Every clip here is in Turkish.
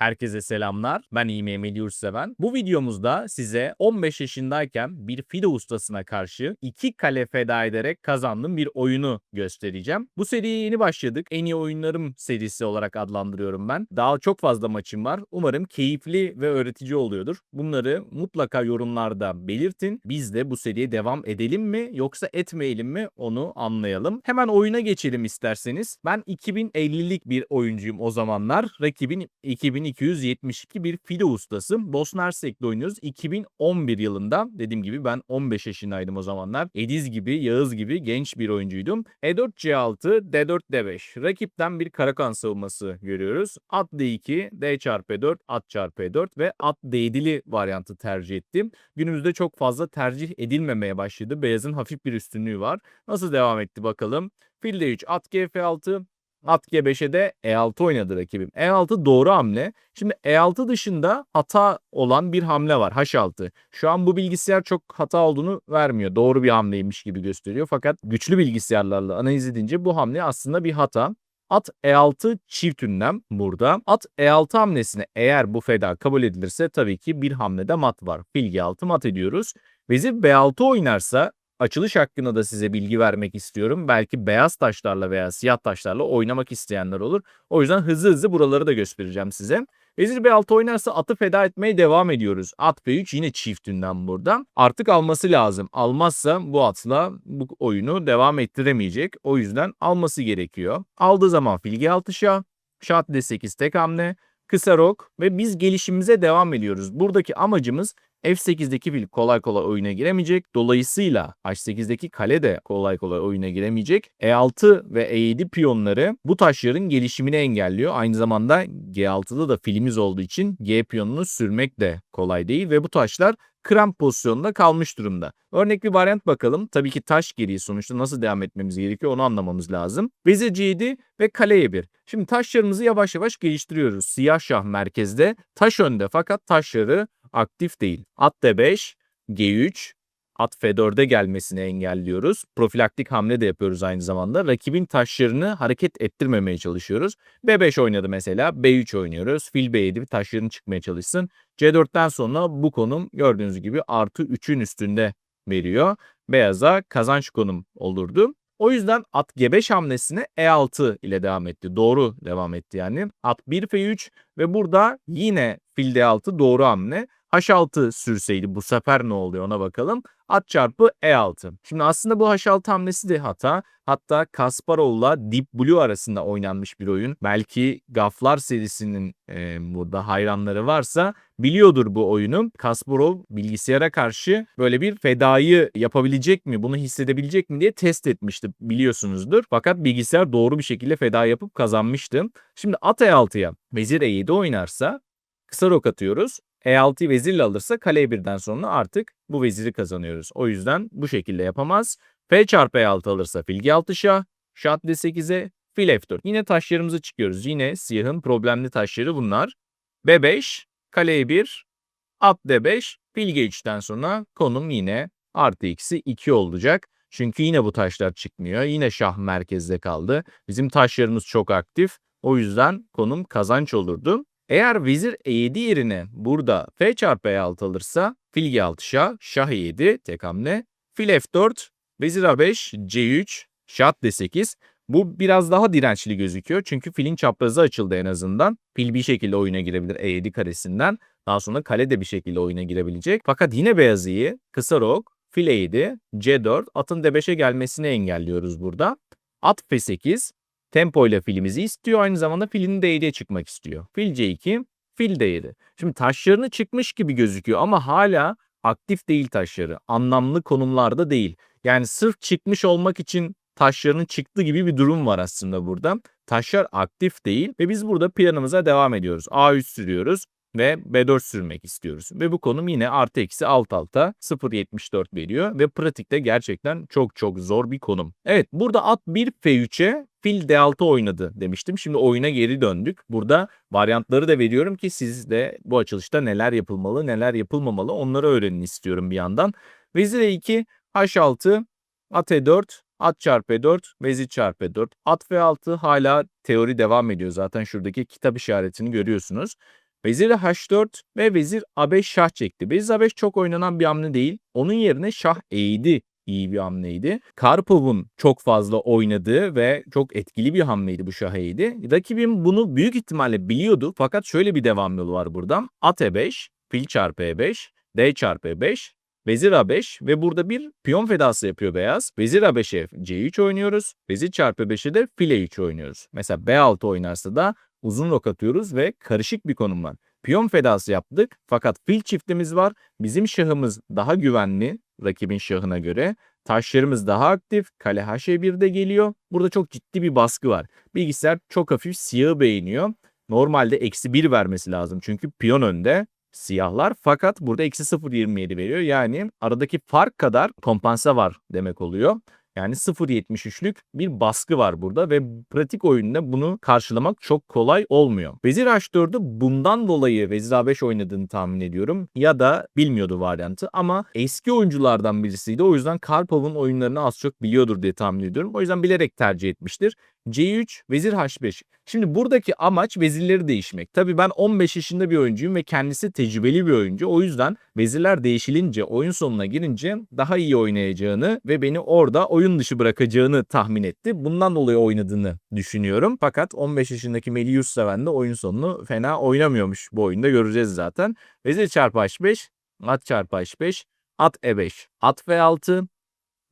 Herkese selamlar. Ben Emel Yurtseven. Bu videomuzda size 15 yaşındayken bir fide ustasına karşı 2 kale feda ederek kazandığım bir oyunu göstereceğim. Bu seriye yeni başladık. En iyi oyunlarım serisi olarak adlandırıyorum ben. Daha çok fazla maçım var. Umarım keyifli ve öğretici oluyordur. Bunları mutlaka yorumlarda belirtin. Biz de bu seriye devam edelim mi yoksa etmeyelim mi onu anlayalım. Hemen oyuna geçelim isterseniz. Ben 2050'lik bir oyuncuyum o zamanlar. Rakibin 2272 bir fide ustası. Bosna Hersek'te oynuyoruz. 2011 yılında dediğim gibi ben 15 yaşındaydım o zamanlar. Ediz gibi, Yağız gibi genç bir oyuncuydum. E E4 C6, D4 D5. Rakipten bir karakan savunması görüyoruz. At D2, D çarpı E4, at çarpı E4 ve at D7'li varyantı tercih ettim. Günümüzde çok fazla tercih edilmemeye başladı. Beyazın hafif bir üstünlüğü var. Nasıl devam etti bakalım. Fil D3, at G6, At G5'e de E6 oynadı rakibim. E6 doğru hamle. Şimdi E6 dışında hata olan bir hamle var. H6. Şu an bu bilgisayar çok hata olduğunu vermiyor. Doğru bir hamleymiş gibi gösteriyor. Fakat güçlü bilgisayarlarla analiz edince bu hamle aslında bir hata. At E6 çift ünlem burada. At E6 hamlesine eğer bu feda kabul edilirse tabii ki bir hamlede mat var. Fil G6 mat ediyoruz. Vezir B6 oynarsa açılış hakkında da size bilgi vermek istiyorum. Belki beyaz taşlarla veya siyah taşlarla oynamak isteyenler olur. O yüzden hızlı hızlı buraları da göstereceğim size. Vezir B6 oynarsa atı feda etmeye devam ediyoruz. At B3 yine çiftinden burada. Artık alması lazım. Almazsa bu atla bu oyunu devam ettiremeyecek. O yüzden alması gerekiyor. Aldığı zaman fil G6 şah, şah D8 tek hamle, kısa rok ve biz gelişimimize devam ediyoruz. Buradaki amacımız F8'deki fil kolay kolay oyuna giremeyecek. Dolayısıyla H8'deki kale de kolay kolay oyuna giremeyecek. E6 ve E7 piyonları bu taşların gelişimini engelliyor. Aynı zamanda G6'da da filimiz olduğu için G piyonunu sürmek de kolay değil ve bu taşlar kramp pozisyonunda kalmış durumda. Örnek bir varyant bakalım. Tabii ki taş geriği sonuçta nasıl devam etmemiz gerekiyor onu anlamamız lazım. Vezir C7 ve kale E1. Şimdi taşlarımızı yavaş yavaş geliştiriyoruz. Siyah şah merkezde, taş önde fakat taşları aktif değil. At D5, G3, at F4'e gelmesini engelliyoruz. Profilaktik hamle de yapıyoruz aynı zamanda. Rakibin taşlarını hareket ettirmemeye çalışıyoruz. B5 oynadı mesela. B3 oynuyoruz. Fil B7 taşların çıkmaya çalışsın. C4'ten sonra bu konum gördüğünüz gibi artı 3'ün üstünde veriyor. Beyaza kazanç konum olurdu. O yüzden at G5 hamlesine E6 ile devam etti. Doğru devam etti yani. At 1 F3 ve burada yine fil D6 doğru hamle. H6 sürseydi bu sefer ne oluyor ona bakalım. At çarpı E6. Şimdi aslında bu H6 hamlesi de hata. Hatta Kasparov'la Deep Blue arasında oynanmış bir oyun. Belki Gaflar serisinin e, burada hayranları varsa biliyordur bu oyunu. Kasparov bilgisayara karşı böyle bir fedayı yapabilecek mi, bunu hissedebilecek mi diye test etmişti biliyorsunuzdur. Fakat bilgisayar doğru bir şekilde feda yapıp kazanmıştı. Şimdi at E6'ya vezir E7 oynarsa kısa rok atıyoruz. E6'yı vezirle alırsa kale E1'den sonra artık bu veziri kazanıyoruz. O yüzden bu şekilde yapamaz. F çarpı E6 alırsa fil G6 şah, şah D8'e fil F4. Yine taşlarımızı çıkıyoruz. Yine siyahın problemli taşları bunlar. B5, kale E1, at D5, fil G3'ten sonra konum yine artı x'i 2 olacak. Çünkü yine bu taşlar çıkmıyor. Yine şah merkezde kaldı. Bizim taşlarımız çok aktif. O yüzden konum kazanç olurdu. Eğer vezir E7 yerine burada F çarpı E6 alırsa fil G6 şah, şah E7 tek hamle, fil F4, vezir A5, C3, şah D8. Bu biraz daha dirençli gözüküyor çünkü filin çaprazı açıldı en azından. Fil bir şekilde oyuna girebilir E7 karesinden. Daha sonra kale de bir şekilde oyuna girebilecek. Fakat yine beyaz iyi, kısa rok, fil E7, C4, atın D5'e gelmesini engelliyoruz burada. At F8, tempo ile filimizi istiyor. Aynı zamanda filin D7'ye çıkmak istiyor. Fil C2, fil D7. Şimdi taşlarını çıkmış gibi gözüküyor ama hala aktif değil taşları. Anlamlı konumlarda değil. Yani sırf çıkmış olmak için taşlarının çıktı gibi bir durum var aslında burada. Taşlar aktif değil ve biz burada planımıza devam ediyoruz. A3 sürüyoruz ve B4 sürmek istiyoruz. Ve bu konum yine artı eksi alt alta 0.74 veriyor ve pratikte gerçekten çok çok zor bir konum. Evet burada at 1 F3'e fil D6 oynadı demiştim. Şimdi oyuna geri döndük. Burada varyantları da veriyorum ki siz de bu açılışta neler yapılmalı neler yapılmamalı onları öğrenin istiyorum bir yandan. Vezir E2 H6 at E4 At çarpı E4, vezir çarpı E4. At F6 hala teori devam ediyor. Zaten şuradaki kitap işaretini görüyorsunuz. Vezir H4 ve Vezir A5 şah çekti. Vezir A5 çok oynanan bir hamle değil. Onun yerine şah eğdi iyi bir hamleydi. Karpov'un çok fazla oynadığı ve çok etkili bir hamleydi bu şah eğdi. Rakibim bunu büyük ihtimalle biliyordu fakat şöyle bir devam yolu var buradan. At E5, fil çarpı E5, D çarpı E5, Vezir A5 ve burada bir piyon fedası yapıyor beyaz. Vezir A5'e C3 oynuyoruz. Vezir çarpı 5'e de file 3 oynuyoruz. Mesela B6 oynarsa da uzun rok atıyoruz ve karışık bir konum var. Piyon fedası yaptık fakat fil çiftimiz var. Bizim şahımız daha güvenli rakibin şahına göre. Taşlarımız daha aktif. Kale H1'de geliyor. Burada çok ciddi bir baskı var. Bilgisayar çok hafif siyahı beğeniyor. Normalde eksi 1 vermesi lazım çünkü piyon önde siyahlar fakat burada eksi 0.27 veriyor. Yani aradaki fark kadar kompansa var demek oluyor. Yani 0.73'lük bir baskı var burada ve pratik oyunda bunu karşılamak çok kolay olmuyor. Vezir H4'ü bundan dolayı Vezir A5 oynadığını tahmin ediyorum. Ya da bilmiyordu varyantı ama eski oyunculardan birisiydi. O yüzden Karpov'un oyunlarını az çok biliyordur diye tahmin ediyorum. O yüzden bilerek tercih etmiştir. C3, Vezir H5. Şimdi buradaki amaç vezirleri değişmek. Tabii ben 15 yaşında bir oyuncuyum ve kendisi tecrübeli bir oyuncu. O yüzden vezirler değişilince, oyun sonuna girince daha iyi oynayacağını ve beni orada oyun dışı bırakacağını tahmin etti. Bundan dolayı oynadığını düşünüyorum. Fakat 15 yaşındaki Melih Yurtseven de oyun sonunu fena oynamıyormuş. Bu oyunda göreceğiz zaten. Vezir çarpı H5, at çarpı H5, at E5, at F6,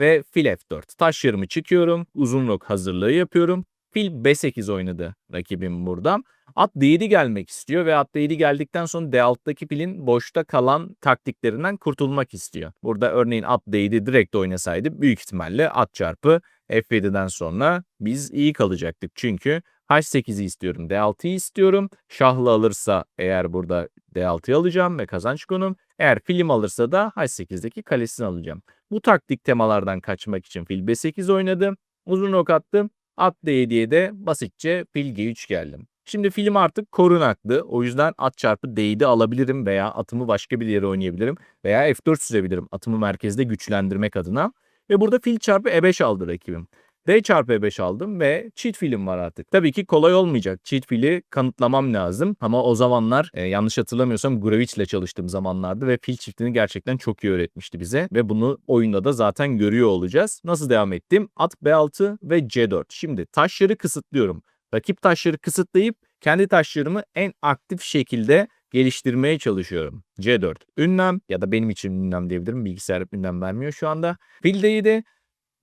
ve fil F4. Taş yarımı çıkıyorum. Uzun rok hazırlığı yapıyorum. Fil B8 oynadı rakibim burada. At D7 gelmek istiyor ve at D7 geldikten sonra D6'daki filin boşta kalan taktiklerinden kurtulmak istiyor. Burada örneğin at D7 direkt oynasaydı büyük ihtimalle at çarpı F7'den sonra biz iyi kalacaktık. Çünkü H8'i istiyorum, D6'yı istiyorum. Şahlı alırsa eğer burada D6'yı alacağım ve kazanç konum. Eğer film alırsa da H8'deki kalesini alacağım. Bu taktik temalardan kaçmak için fil B8 oynadım. Uzun ok attım. At D7'ye de basitçe fil G3 geldim. Şimdi film artık korunaklı. O yüzden at çarpı D7 alabilirim veya atımı başka bir yere oynayabilirim. Veya F4 süzebilirim atımı merkezde güçlendirmek adına. Ve burada fil çarpı E5 aldı rakibim. D çarpı E5 aldım ve cheat filim var artık. Tabii ki kolay olmayacak. Cheat fili kanıtlamam lazım. Ama o zamanlar e, yanlış hatırlamıyorsam Gurevich ile çalıştığım zamanlardı ve fil çiftini gerçekten çok iyi öğretmişti bize. Ve bunu oyunda da zaten görüyor olacağız. Nasıl devam ettim? At B6 ve C4. Şimdi taşları kısıtlıyorum. Rakip taşları kısıtlayıp kendi taşlarımı en aktif şekilde geliştirmeye çalışıyorum. C4 ünlem ya da benim için ünlem diyebilirim. Bilgisayar ünlem vermiyor şu anda. Fil D7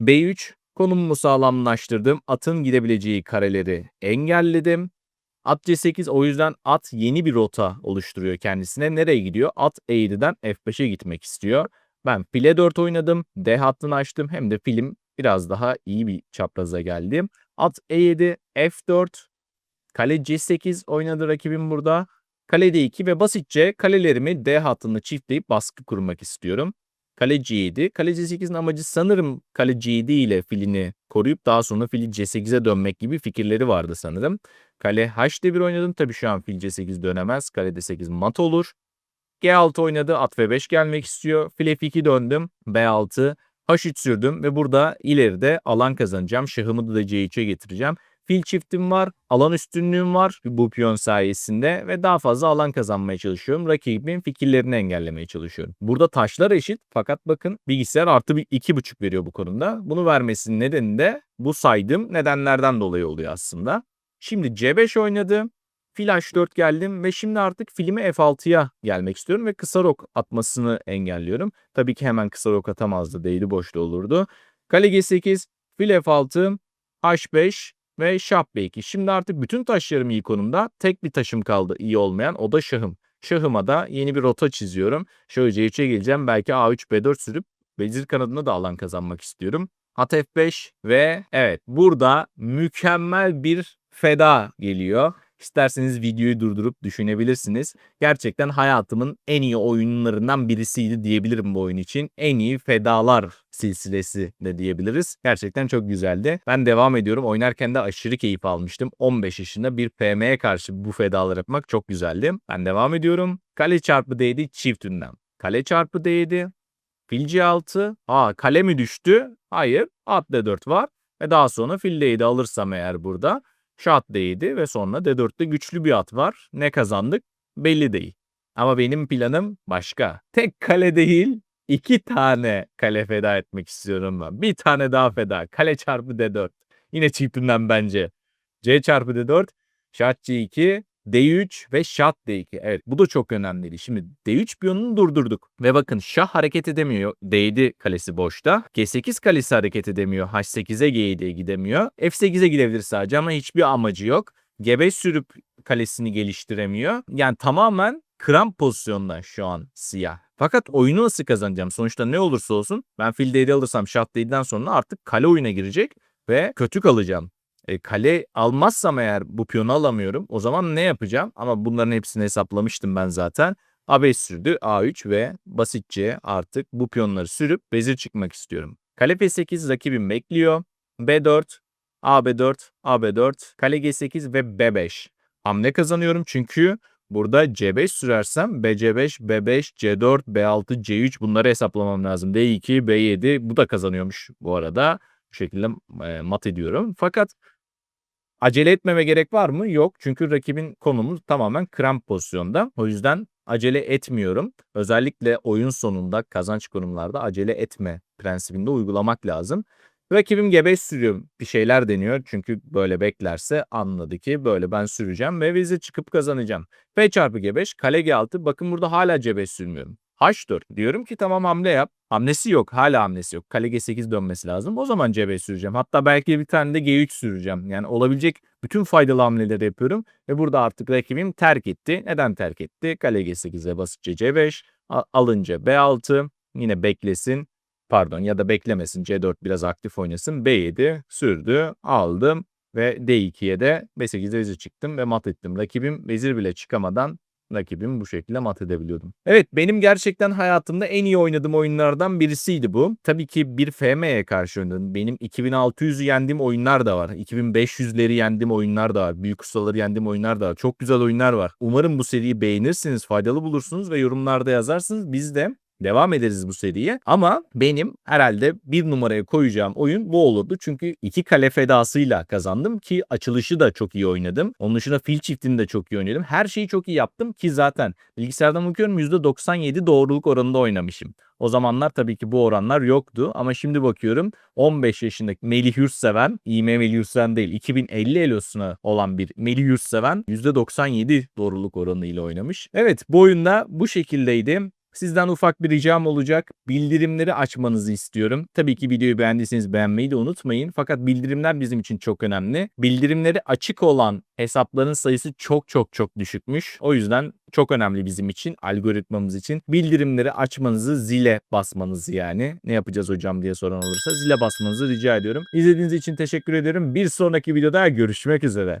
B3 Konumumu sağlamlaştırdım. Atın gidebileceği kareleri engelledim. At C8 o yüzden at yeni bir rota oluşturuyor kendisine. Nereye gidiyor? At E7'den F5'e gitmek istiyor. Ben file 4 oynadım. D hattını açtım. Hem de film biraz daha iyi bir çapraza geldi. At E7, F4, kale C8 oynadı rakibim burada. Kale D2 ve basitçe kalelerimi D hattını çiftleyip baskı kurmak istiyorum. Kale C7. Kale C8'in amacı sanırım kale C7 ile filini koruyup daha sonra fili C8'e dönmek gibi fikirleri vardı sanırım. Kale H1 oynadım. Tabii şu an fil C8 dönemez. Kale D8 mat olur. G6 oynadı. At F5 gelmek istiyor. Fil F2 döndüm. B6 H3 sürdüm ve burada ileride alan kazanacağım. Şahımı da C3'e getireceğim. Fil çiftim var, alan üstünlüğüm var bu piyon sayesinde ve daha fazla alan kazanmaya çalışıyorum. Rakibin fikirlerini engellemeye çalışıyorum. Burada taşlar eşit fakat bakın bilgisayar artı bir iki buçuk veriyor bu konuda. Bunu vermesinin nedeni de bu saydığım nedenlerden dolayı oluyor aslında. Şimdi C5 oynadı. Fil H4 geldim ve şimdi artık filmi F6'ya gelmek istiyorum ve kısa rok atmasını engelliyorum. Tabii ki hemen kısa rok atamazdı. Değdi boşta olurdu. Kale G8, fil F6, H5, ve şah b2. Şimdi artık bütün taşlarım iyi konumda. Tek bir taşım kaldı iyi olmayan o da şahım. Şahıma da yeni bir rota çiziyorum. Şöyle c3'e geleceğim. Belki a3 b4 sürüp vezir kanadına da alan kazanmak istiyorum. At f5 ve evet burada mükemmel bir feda geliyor. İsterseniz videoyu durdurup düşünebilirsiniz. Gerçekten hayatımın en iyi oyunlarından birisiydi diyebilirim bu oyun için. En iyi fedalar silsilesi de diyebiliriz. Gerçekten çok güzeldi. Ben devam ediyorum. Oynarken de aşırı keyif almıştım. 15 yaşında bir PM'ye karşı bu fedalar yapmak çok güzeldi. Ben devam ediyorum. Kale çarpı D'ydi çift ünlem. Kale çarpı D'ydi. Fil C6. Aa kale mi düştü? Hayır. At D4 var. Ve daha sonra fil D7 alırsam eğer burada Şah D7 ve sonra D4'te güçlü bir at var. Ne kazandık? belli değil. Ama benim planım başka. Tek kale değil, iki tane kale feda etmek istiyorum ben. Bir tane daha feda. Kale çarpı D4. Yine çiftinden bence. C çarpı D4, şah C2, D3 ve şah D2. Evet bu da çok önemliydi. Şimdi D3 piyonunu durdurduk. Ve bakın şah hareket edemiyor. D7 kalesi boşta. G8 kalesi hareket edemiyor. H8'e G7'ye gidemiyor. F8'e gidebilir sadece ama hiçbir amacı yok. G5 sürüp kalesini geliştiremiyor. Yani tamamen kramp pozisyonda şu an siyah. Fakat oyunu nasıl kazanacağım? Sonuçta ne olursa olsun ben fil D7 alırsam şah D7'den sonra artık kale oyuna girecek ve kötü kalacağım. E, kale almazsam eğer bu piyonu alamıyorum. O zaman ne yapacağım? Ama bunların hepsini hesaplamıştım ben zaten. A5 sürdü A3 ve basitçe artık bu piyonları sürüp vezir çıkmak istiyorum. Kale F8 rakibim bekliyor. B4, AB4, AB4, kale G8 ve B5. Hamle kazanıyorum çünkü burada C5 sürersem BC5, B5, C4, B6, C3 bunları hesaplamam lazım. D2, B7 bu da kazanıyormuş bu arada. Bu şekilde mat ediyorum. Fakat acele etmeme gerek var mı? Yok. Çünkü rakibin konumu tamamen kramp pozisyonda. O yüzden acele etmiyorum. Özellikle oyun sonunda kazanç konumlarda acele etme prensibinde uygulamak lazım. Rakibim G5 sürüyor. Bir şeyler deniyor. Çünkü böyle beklerse anladı ki böyle ben süreceğim ve vezir çıkıp kazanacağım. F çarpı G5, kale G6. Bakın burada hala C5 sürmüyorum. H4 diyorum ki tamam hamle yap. Hamlesi yok. Hala hamlesi yok. Kale G8 dönmesi lazım. O zaman C5 süreceğim. Hatta belki bir tane de G3 süreceğim. Yani olabilecek bütün faydalı hamleleri yapıyorum. Ve burada artık rakibim terk etti. Neden terk etti? Kale G8'e basitçe C5. a- Alınca B6. Yine beklesin. Pardon ya da beklemesin. C4 biraz aktif oynasın. B7 sürdü. Aldım. Ve D2'ye de B8'de vezir çıktım ve mat ettim. Rakibim vezir bile çıkamadan rakibimi bu şekilde mat edebiliyordum. Evet benim gerçekten hayatımda en iyi oynadığım oyunlardan birisiydi bu. Tabii ki bir FM'ye karşı oynadım. Benim 2600'ü yendiğim oyunlar da var. 2500'leri yendiğim oyunlar da var. Büyük ustaları yendiğim oyunlar da var. Çok güzel oyunlar var. Umarım bu seriyi beğenirsiniz, faydalı bulursunuz ve yorumlarda yazarsınız. Biz de devam ederiz bu seriye. Ama benim herhalde bir numaraya koyacağım oyun bu olurdu. Çünkü iki kale fedasıyla kazandım ki açılışı da çok iyi oynadım. Onun dışında fil çiftini de çok iyi oynadım. Her şeyi çok iyi yaptım ki zaten bilgisayardan bakıyorum %97 doğruluk oranında oynamışım. O zamanlar tabii ki bu oranlar yoktu ama şimdi bakıyorum 15 yaşındaki Melih Yurtseven, İğme Melih Yurtseven değil 2050 elosuna olan bir Melih Yurtseven %97 doğruluk oranıyla oynamış. Evet bu oyunda bu şekildeydi. Sizden ufak bir ricam olacak. Bildirimleri açmanızı istiyorum. Tabii ki videoyu beğendiyseniz beğenmeyi de unutmayın. Fakat bildirimler bizim için çok önemli. Bildirimleri açık olan hesapların sayısı çok çok çok düşükmüş. O yüzden çok önemli bizim için, algoritmamız için. Bildirimleri açmanızı, zile basmanızı yani. Ne yapacağız hocam diye soran olursa zile basmanızı rica ediyorum. İzlediğiniz için teşekkür ederim. Bir sonraki videoda görüşmek üzere.